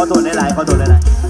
ขอโทษหลายๆขอโทษหลายๆ